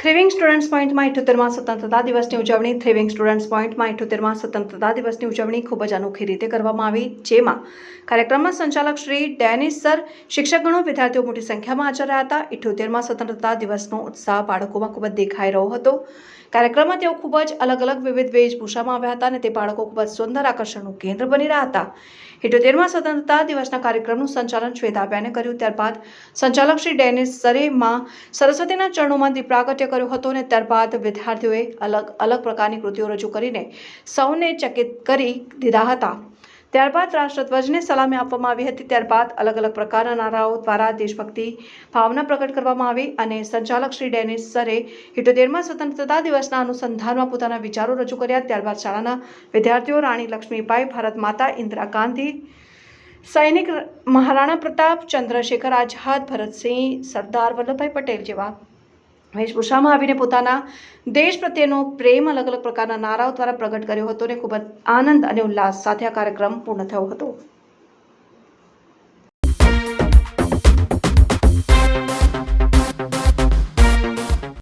થ્રિવિંગ students પોઈન્ટમાં ઇઠોતેરમાં સ્વતંત્રતા દિવસની ઉજવણી થ્રિવિંગ સ્ટુડન્ટ્સ પોઈન્ટમાં ઇઠોતેરમાં સ્વતંત્રતા દિવસની ઉજવણી ખૂબ જ અનોખી રીતે કરવામાં આવી. જેમાં કાર્યક્રમમાં સંચાલક શ્રી ડેનિસ સર, શિક્ષકગણો, વિદ્યાર્થીઓ મોટી સંખ્યામાં હાજર રહ્યા હતા. ઇઠોતેરમાં સ્વતંત્રતા દિવસનો ઉત્સાહ બાળકોમાં ખૂબ જ દેખાઈ રહ્યો હતો. કાર્યક્રમમાં તેઓ ખૂબ જ અલગ અલગ વિવિધ વેશભૂષામાં આવ્યા હતા અને તે બાળકો ખૂબ જ સુંદર આકર્ષણનું કેન્દ્ર બની રહ્યા હતા. ઇઠોતેરમાં સ્વતંત્રતા દિવસના કાર્યક્રમનું સંચાલન શ્વેતાબેને કર્યું. ત્યારબાદ સંચાલક શ્રી ડેનિસ સરે માં સરસ્વતીના ચરણોમાં દીપ પ્રાગટ્ય કર્યો હતો અને ત્યારબાદ વિદ્યાર્થીઓએ અલગ અલગ પ્રકારની કૃતિઓ રજૂ કરીને સૌને ચકિત કરી દીધા હતા. ત્યારબાદ રાષ્ટ્રધ્વજને સલામી આપવામાં આવી હતી. ત્યારબાદ અલગ અલગ પ્રકારના નારાઓ દ્વારા દેશભક્તિ ભાવના પ્રગટ કરવામાં આવી અને સંચાલક શ્રી ડેનિસ સરે ઇઠ્યોતેરમાં સ્વતંત્રતા દિવસના અનુસંધાનમાં પોતાના વિચારો રજૂ કર્યા. ત્યારબાદ શાળાના વિદ્યાર્થીઓ રાણી લક્ષ્મીબાઈ, ભારત માતા ઇન્દિરા ગાંધી, સૈનિક મહારાણા પ્રતાપ, ચંદ્રશેખર આઝાદ, ભરતસિંહ, સરદાર વલ્લભભાઈ પટેલ જેવા વેશભૂષામાં આવીને પોતાના દેશ પ્રત્યેનો પ્રેમ અલગ અલગ પ્રકારના નારાઓ દ્વારા પ્રગટ કર્યો હતો અને ખૂબ જ આનંદ અને ઉલ્લાસ સાથે આ કાર્યક્રમ પૂર્ણ થયો હતો.